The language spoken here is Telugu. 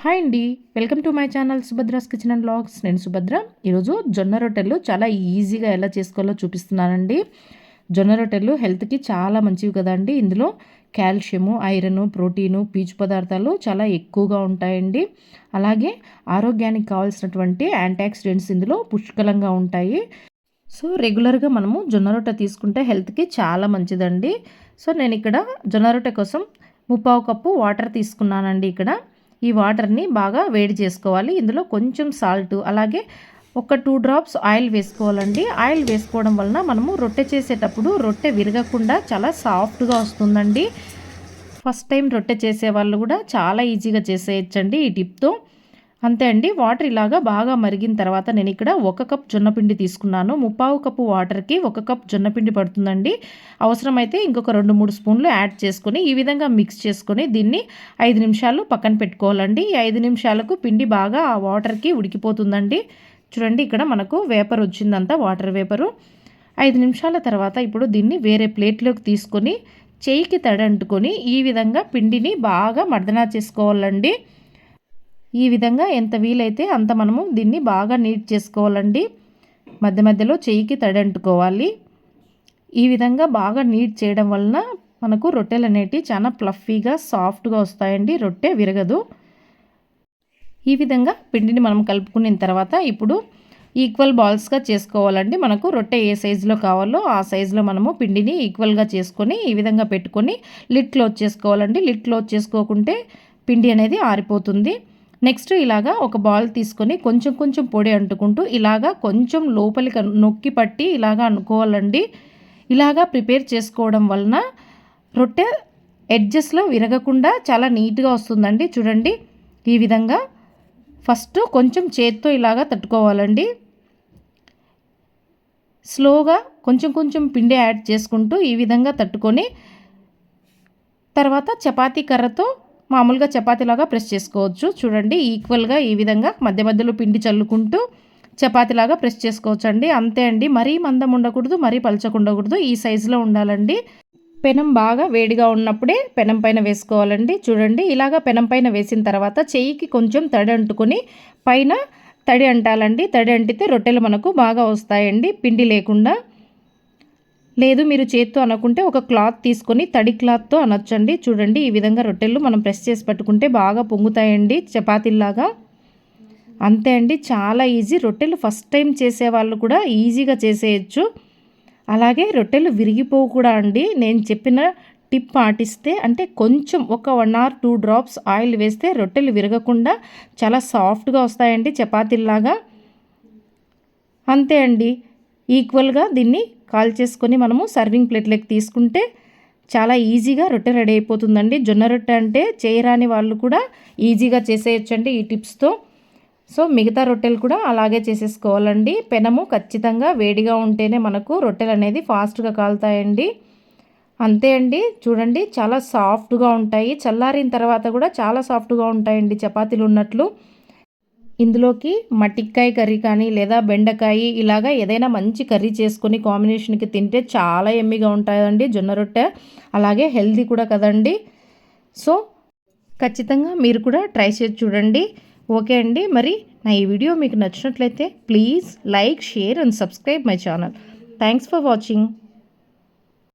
హాయ్ అండి. Welcome to my channel Subhadra's kitchen and blogs నేను సుభద్ర. ఈరోజు జొన్న రొట్టెలు చాలా ఈజీగా ఎలా చేసుకోవాలో చూపిస్తున్నానండి. జొన్న రొట్టెలు హెల్త్కి చాలా మంచివి కదండి. ఇందులో కాల్షియము ఐరన్ ప్రోటీను పీచు పదార్థాలు చాలా ఎక్కువగా ఉంటాయండి. అలాగే ఆరోగ్యానికి కావాల్సినటువంటి యాంటాక్సిడెంట్స్ ఇందులో పుష్కలంగా ఉంటాయి. సో రెగ్యులర్గా మనము జొన్న రొట్టె తీసుకుంటే హెల్త్కి చాలా మంచిదండి. సో నేను ఇక్కడ జొన్న రొట్టె కోసం ముప్పావు కప్పు వాటర్ తీసుకున్నానండి ఇక్కడ. ఈ వాటర్ని బాగా వేడి చేసుకోవాలి. ఇందులో కొంచెం సాల్ట్ అలాగే ఒక టూ డ్రాప్స్ ఆయిల్ వేసుకోవాలండి. ఆయిల్ వేసుకోవడం వలన మనము రొట్టె చేసేటప్పుడు రొట్టె విరగకుండా చాలా సాఫ్ట్గా వస్తుందండి. ఫస్ట్ టైం రొట్టె చేసే వాళ్ళు కూడా చాలా ఈజీగా చేసేయచ్చండి ఈ టిప్తో. అంతే అండి. వాటర్ ఇలాగా బాగా మరిగిన తర్వాత నేను ఇక్కడ ఒక కప్ జొన్నపిండి తీసుకున్నాను. ముప్పావు కప్పు వాటర్కి ఒక కప్ జొన్నపిండి పడుతుందండి. అవసరమైతే ఇంకొక రెండు మూడు స్పూన్లు యాడ్ చేసుకొని ఈ విధంగా మిక్స్ చేసుకొని దీన్ని ఐదు నిమిషాలు పక్కన పెట్టుకోవాలండి. ఈ ఐదు నిమిషాలకు పిండి బాగా ఆ వాటర్కి ఉడికిపోతుందండి. చూడండి ఇక్కడ మనకు వేపర్ వచ్చిందంతా వాటర్ వేపరు ఐదు నిమిషాల తర్వాత ఇప్పుడు దీన్ని వేరే ప్లేట్లోకి తీసుకొని చేయికి తడంటుకొని ఈ విధంగా పిండిని బాగా మర్దనా చేసుకోవాలండి. ఈ విధంగా ఎంత వీలైతే అంత మనము దీన్ని బాగా నీట్ చేసుకోవాలండి. మధ్య మధ్యలో చెయ్యికి తడంటుకోవాలి. ఈ విధంగా బాగా నీట్ చేయడం వలన మనకు రొట్టెలు అనేటివి చాలా ప్లఫీగా సాఫ్ట్గా వస్తాయండి. రొట్టె విరగదు. ఈ విధంగా పిండిని మనం కలుపుకున్న తర్వాత ఇప్పుడు ఈక్వల్ బాల్స్గా చేసుకోవాలండి. మనకు రొట్టె ఏ సైజులో కావాలో ఆ సైజులో మనము పిండిని ఈక్వల్గా చేసుకొని ఈ విధంగా పెట్టుకొని లిట్ క్లోజ్ చేసుకోవాలండి. లిట్ క్లోజ్ చేసుకోకుంటే పిండి అనేది ఆరిపోతుంది. నెక్స్ట్ ఇలాగా ఒక బాల్ తీసుకొని కొంచెం కొంచెం పొడి అంటుకుంటూ ఇలాగా కొంచెం లోపలికి నొక్కి పట్టి ఇలాగా అనుకోవాలండి. ఇలాగా ప్రిపేర్ చేసుకోవడం వలన రొట్టె ఎడ్జెస్లో విరగకుండా చాలా నీట్గా వస్తుందండి. చూడండి ఈ విధంగా ఫస్ట్ కొంచెం చేత్తో ఇలాగా తట్టుకోవాలండి. స్లోగా కొంచెం కొంచెం పిండి యాడ్ చేసుకుంటూ ఈ విధంగా తట్టుకొని తర్వాత చపాతీ కర్రతో మామూలుగా చపాతీలాగా ప్రెస్ చేసుకోవచ్చు. చూడండి ఈక్వల్గా ఈ విధంగా మధ్య మధ్యలో పిండి చల్లుకుంటూ చపాతీలాగా ప్రెస్ చేసుకోవచ్చు అండి అంతే అండి. మరీ మందం ఉండకూడదు మరీ పలచకుండకూడదు ఈ సైజులో ఉండాలండి. పెనం బాగా వేడిగా ఉన్నప్పుడే పెనం పైన వేసుకోవాలండి. చూడండి ఇలాగా పెనం పైన వేసిన తర్వాత చెయ్యికి కొంచెం తడి అంటుకొని పైన తడి అంటాలండి. తడి అంటితే రొట్టెలు మనకు బాగా వస్తాయండి. పిండి లేకుండా లేదు మీరు చేత్తో అనుకుంటే ఒక క్లాత్ తీసుకొని తడి క్లాత్తో అనొచ్చండి. చూడండి ఈ విధంగా రొట్టెలు మనం ప్రెస్ చేసి పట్టుకుంటే బాగా పొంగుతాయండి చపాతీల్లాగా. అంతే అండి చాలా ఈజీ. రొట్టెలు ఫస్ట్ టైం చేసే వాళ్ళు కూడా ఈజీగా చేసేయచ్చు. అలాగే రొట్టెలు విరిగిపోవు కూడా అండి. నేను చెప్పిన టిప్ పాటిస్తే అంటే కొంచెం ఒక one or two drops oil వేస్తే రొట్టెలు విరగకుండా చాలా సాఫ్ట్గా వస్తాయండి చపాతీల్లాగా. అంతే అండి. ఈక్వల్గా దీన్ని కాల్ చేసుకొని మనము సర్వింగ్ ప్లేట్లోకి తీసుకుంటే చాలా ఈజీగా రొట్టె రెడీ అయిపోతుందండి. జొన్న రొట్టె అంటే చేయరాని వాళ్ళు కూడా ఈజీగా చేసేయచ్చండి ఈ టిప్స్తో. సో మిగతా రొట్టెలు కూడా అలాగే చేసేసుకోవాలండి. పెనము ఖచ్చితంగా వేడిగా ఉంటేనే మనకు రొట్టెలు అనేది ఫాస్ట్గా కాలుతాయండి. అంతే అండి. చూడండి చాలా సాఫ్ట్గా ఉంటాయి. చల్లారిన తర్వాత కూడా చాలా సాఫ్ట్గా ఉంటాయండి చపాతీలు ఉన్నట్లు. ఇందులోకి మటిక్కాయ కర్రీ కానీ లేదా బెండకాయ ఇలాగా ఏదైనా మంచి కర్రీ చేసుకొని కాంబినేషన్కి తింటే చాలా ఎమ్మిగా ఉంటాయండి జొన్న రొట్టె. అలాగే హెల్దీ కూడా కదండి. సో ఖచ్చితంగా మీరు కూడా ట్రై చేసి చూడండి. ఓకే అండి. మరి నా ఈ వీడియో మీకు నచ్చినట్లయితే please like share and subscribe my channel. Thanks for watching.